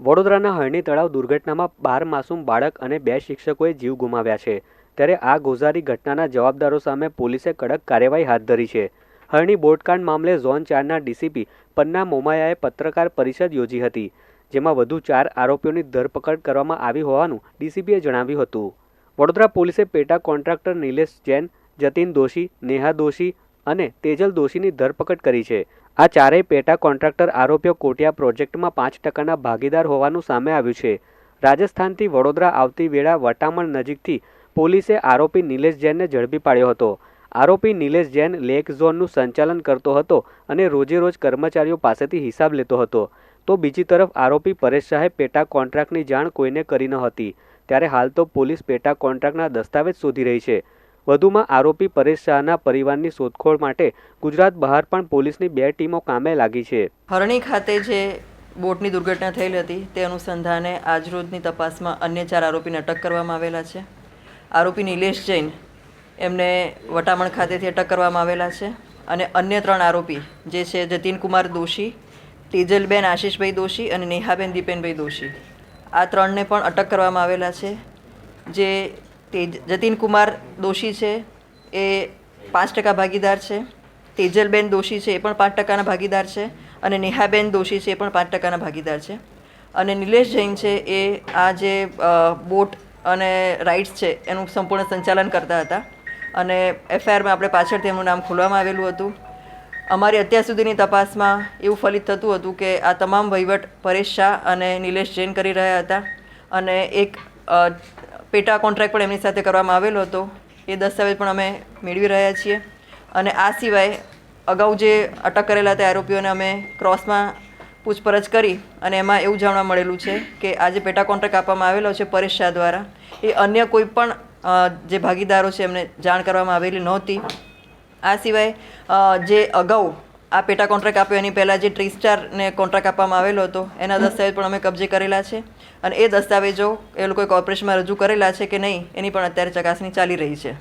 વડોદરાના હરણી તળાવ દુર્ઘટનામાં બાર માસૂમ બાળક અને બે શિક્ષકોએ જીવ ગુમાવ્યા છે. ત્યારે આ ગોઝારી ઘટનાના જવાબદારો સામે પોલીસે કડક કાર્યવાહી હાથ ધરી છે. હરણી બોટકાંડ મામલે ઝોન ચારના ડીસીપી પન્ના મોમાયાએ પત્રકાર પરિષદ યોજી હતી, જેમાં વધુ ચાર આરોપીઓની ધરપકડ કરવામાં આવી હોવાનું ડીસીપીએ જણાવ્યું હતું. વડોદરા પોલીસે પેટા કોન્ટ્રાક્ટર નિલેશ જૈન, જતીન દોશી, નેહા દોશી અને તેજલ દોશીની ધરપકડ કરી છે. આ ચારેય પેટા કોન્ટ્રાક્ટર આરોપીઓ કોટિયા પ્રોજેક્ટમાં પાંચ ટકાના ભાગીદાર હોવાનું સામે આવ્યું છે. રાજસ્થાનથી વડોદરા આવતી વેળા વટામણ નજીકથી પોલીસે આરોપી નિલેશ જૈનને ઝડપી પાડ્યો હતો. આરોપી નિલેશ જૈન લેક ઝોનનું સંચાલન કરતો હતો અને રોજે રોજ કર્મચારીઓ પાસેથી હિસાબ લેતો હતો. તો બીજી તરફ આરોપી પરેશ શાહે પેટા કોન્ટ્રાક્ટની જાણ કોઈને કરી ન હતી. ત્યારે હાલ તો પોલીસ પેટા કોન્ટ્રાક્ટના દસ્તાવેજ શોધી રહી છે. વધુમાં આરોપી પરેશ શાહના પરિવારની શોધખોળ માટે ગુજરાત બહાર પણ પોલીસની બે ટીમો કામે લાગી છે. હરણી ખાતે જે બોટની દુર્ઘટના થયેલી હતી, તે અનુસંધાને આજરોજની તપાસમાં અન્ય ચાર આરોપીને અટક કરવામાં આવેલા છે. આરોપી નિલેશ જૈન એમને વટામણ ખાતેથી અટક કરવામાં આવેલા છે અને અન્ય ત્રણ આરોપી, જે છે જતીનકુમાર દોશી, તેજલબેન આશીષભાઈ દોશી અને નેહાબેન દીપેનભાઈ દોશી. આ ત્રણને પણ અટક કરવામાં આવેલા છે, જે તેજ, જતીન કુમાર દોશી છે, એ પાંચ ટકા ભાગીદાર છે. તેજલબેન દોશી છે, એ પણ પાંચ ટકાના ભાગીદાર છે. અને નેહાબેન દોશી છે, એ પણ પાંચ ટકાના ભાગીદાર છે. અને નિલેશ જૈન છે, એ આ જે બોટ અને રાઇડ્સ છે, એનું સંપૂર્ણ સંચાલન કરતા હતા. અને એફઆઈઆરમાં આપણે પાછળ તેમનું નામ ખોલવામાં આવેલું હતું. અમારી અત્યાર સુધીની તપાસમાં એવું ફલિત થતું હતું કે આ તમામ વહીવટ પરેશ શાહ અને નિલેશ જૈન કરી રહ્યા હતા. અને એક પેટા કોન્ટ્રાક્ટ પણ એમની સાથે કરવામાં આવેલો હતો. એ દસ્તાવેજ પણ અમે મેળવી રહ્યા છીએ. અને આ સિવાય અગાઉ જે અટક કરેલા હતા આરોપીઓને અમે ક્રોસમાં પૂછપરછ કરી અને એમાં એવું જાણવા મળેલું છે કે આ જે પેટા કોન્ટ્રાક્ટ આપવામાં આવેલો છે પરેશ શાહ દ્વારા, એ અન્ય કોઈ પણ જે ભાગીદારો છે એમને જાણ કરવામાં આવેલી નહોતી. આ સિવાય જે અગાઉ આ પેટા કોન્ટ્રાક્ટ આપ્યો. એની પહેલાં જે ટ્રી સ્ટારને કોન્ટ્રાક્ટ આપવામાં આવેલો હતો એના દસ્તાવેજ પણ અમે કબજે કરેલા છે. અને એ દસ્તાવેજો એ લોકોએ કોર્પોરેશનમાં રજૂ કરેલા છે કે નહીં એની પણ અત્યારે ચકાસણી ચાલી રહી છે.